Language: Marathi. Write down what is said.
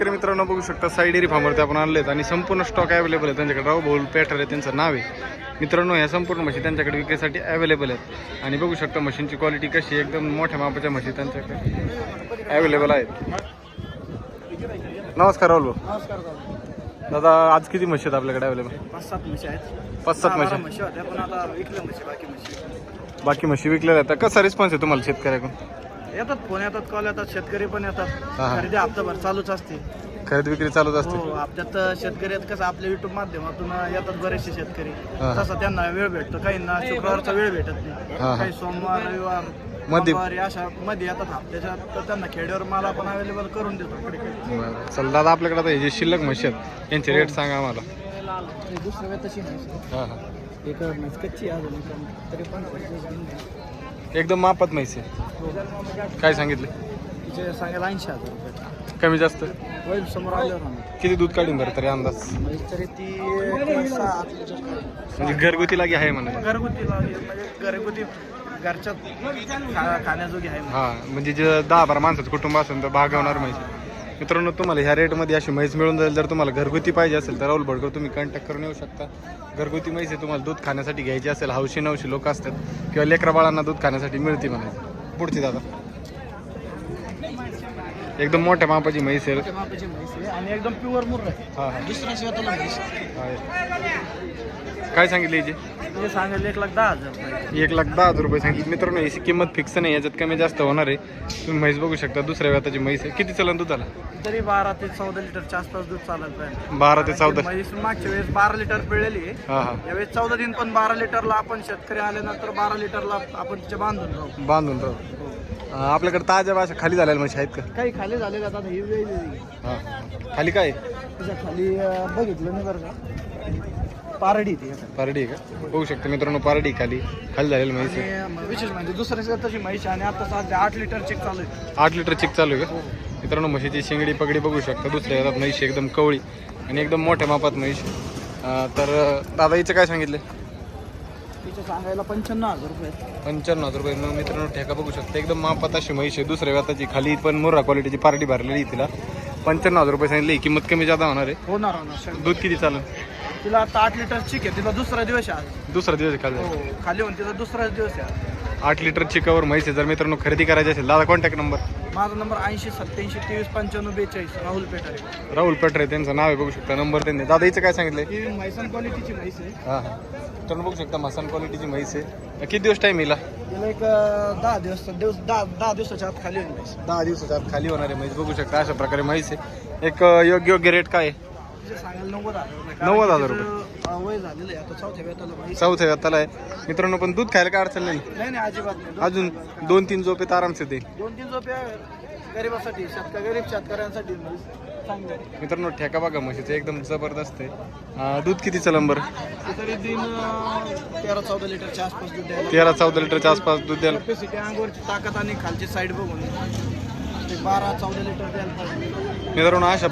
शेतकरी मित्रांनो बघू शकता साई डेअरी फार्मवरती आपण आणलेत आणि संपूर्ण स्टॉक अवेलेबल आहे त्यांच्याकडे. राव भाऊ पॅटर आहे त्यांचं नाव आहे. मित्रांनो ह्या संपूर्ण म्हशी त्यांच्याकडे विक्रीसाठी अवेलेबल आहेत. आणि बघू शकता मशीनची क्वालिटी कशी एकदम मोठ्या मापाच्या म्हशी त्यांच्याकडे अवेलेबल आहेत. नमस्कार राहुल भाऊ. दादा आज किती म्हशी आहेत आपल्याकडे अवेलेबल पाच सात म्हशी आहेत. पाच सात म्हशी. बाकी म्हशी. विकलेल्या आहेत. कसा रिस्पॉन्स आहे तुम्हाला शेतकऱ्याकडून? येतात फोन येतात कॉल येतात. शेतकरी पण येतात. हा, हा. खरेदी हप्ताभर चालूच असते. खरेदी विक्री चालूच असते. हो हप्त्यात शेतकरी आहेत कसं आपल्या युट्यूब माध्यमातून येतात बरेचसे शेतकरी. हा. तसा त्यांना वेळ भेटतो. काहींना शुक्रवारचा वेळ भेटत हा, नाही. काही सोमवार रविवार मध्ये- मंगळवारी अशा मध्ये येतात हप्त्याच्या. तर त्यांना खेड्यावर माल आपण अवेलेबल करून देतो बरं. चल दादा आपल्याकडे आता हे जे शिल्लक म्हशी आहेत यांचे रेट सांगा आम्हाला. दुसऱ्या वेळ तशी नाही हां हां. एक कच्ची अजून पण तरी पण एकदम मापात म्हैस आहे काय सांगितले तिचे सांगायला ऐंशी हजार रुपये कमी जास्त होईल समोर आल्यावर. किती दूध काढून बरं तरी अंदाज म्हणजे तरी ती एक सहा आठ लिटर काढेल. म्हणजे घरगुती लागी आहे म्हणा घरगुती लावली म्हणजे घरगुती घरच्या खा- खाण्याजोगी आहे. हां म्हणजे जे दहा बारा माणसाचं कुटुंब असेल तर भागवणार म्हैस मित्रांनो तुम्हाला ह्या रेटमध्ये अशी म्हैस मिळून जाईल. जर तुम्हाला घरगुती पाहिजे असेल तर राहुल भडकर तुम्ही कॉन्टॅक्ट करून येऊ शकता. घरगुती म्हैस आहे तुम्हाला दूध खाण्यासाठी घ्यायची असेल हौशी नवशी लोक असतात. किंवा लेकरा बाळांना दूध खाण्यासाठी मिळते म्हणायचं. पुढची दादा. एकदम मोठ्या मापाची म्हैस आहे. मोठ्या मापाची म्हैस आहे आणि एकदम प्युअर मुर्र आहे. हां हां. दुसऱ्या शेताला म्हैस आहे. काय सांगितले याची? सांगायला एक लाख दहा हजार रुपये. एक लाख दहा हजार रुपये सांगितले. मित्रांनो याची किंमत फिक्स नाही याच्यात कमी जास्त होणार आहे. तुम्ही म्हैस बघू शकता दुसऱ्या व्याताची म्हैस आहे. किती चलन दुधाला? तरी बारा ते चौदा लिटरच्या आसपास दूध चालत पाहिजे बारा ते चौदा. म्हैस मागच्या वेळेस बारा लिटर पिळलेली आहे. हां हां. यावेळेस चौदा दिन पण बारा लिटरला आपण शेतकरी आल्यानंतर बारा लिटरला आपण तिचे बांधून राहू. बांधून राहू. अं, आपल्याकडे ताज्या भाषा खाली झालेल्या म्हशी आहेत का? काही खाली झाले आता ही वेळ हां. खाली काय? त्याच्याखाली अं, बघितलं नाही बरं का. पारडी ती. पारडी आहे का? बघू शकता मित्रांनो पारडी खाली. खाली झालेली म्हैस आहे. आणि म- विशेष म्हणजे दुसऱ्या तशी म्हैस आणि आता सध्या आठ लिटर चेक चालू आहे. आठ लिटर चिक चालू आहे का? मित्रांनो म्हशीची शिंगडी पगडी बघू शकता. दुसऱ्या येतात म्हैशी एकदम कवळी आणि एकदम मोठ्या मापात म्हैस अं, तर दादा हिचं काय सांगितलं? तिचे सांगायला पंच्याण्णव हजार रुपये. पंच्याण्णव हजार रुपये. मग मित्रांनो ठेका बघू शकता. एकदम मापात अशी म्हैस आहे. दुसऱ्या व्याताची खाली पण मुर्रा क्वालिटीची पार्टी भरलेली आहे तिला. पंच्याण्णव हजार रुपये सांगितली. किंमत कमी जादा होणार आहे. होणार होणार. शंभर. दूध किती चालेल? तिला आता आठ लिटर चिक आहे. तिला दुसरा दिवस आहे आज. दुसरा दिवस खाली. हो खाली होऊन तिचा दुसराच दिवस आहे आज. आठ लिटर चिकावर म्हैस आहे. जर मित्रांनो खरेदी करायची असेल दादा कॉन्टॅक्ट नंबर माझा नंबर ऐंशी सत्याऐंशी तेवीस पंच्याण्णव बेचाळीस. राहुल पेठारे. राहुल पेटरे त्यांचं नाव आहे बघू शकता. नंबर त्यांनी. दादा हिचं काय सांगितलंय? ही म्हैसन क्वालिटीची म्हैस आहे. हां हां. तर बघू शकता मसान क्वालिटीची म्हैस आहे. किती दिवस टाईम येईल तिला एक अं, दहा दिवस दिवस दहा दहा दिवसाच्या आत खाली होईल म्हैस. दहा दिवसाच्या आत खाली होणार आहे म्हैस. बघू शकता अशा प्रकारे म्हैस आहे. एक अं, योग्य योग्य रेट काय आहे? तिचे सांगायला नव्वद हजार रुपये. 90,000 कारण तिचं, अं, वय झालेलं आहे. आता चौथ्या व्यताला आहे. मित्रांनो पण दूध खायला काय अडचण नाही. नाही नाही अजिबात नाही. दोन- अजून दोन तीन झोपेत आरामसे देईल. दोन तीन झोपे गरीबासाठी शेतकरी गरीब शेतकऱ्यांसाठी चांगली आहे. मित्रांनो ठेका बघा म्हशीचं एकदम जबरदस्त आहे. अं, दूध कितीचं नंबर? ते तरी दिन अं, तेरा चौदा लिटरच्या आसपास दूध द्यायला तेरा चौदा लिटरच्या आसपास दूध द्यायला कॅपॅसिटी अंगावरची ताकद आणि खालची साईड बघून ते बारा चौदा लिटर द्यायला पाहिजे. मित्रांनो अशा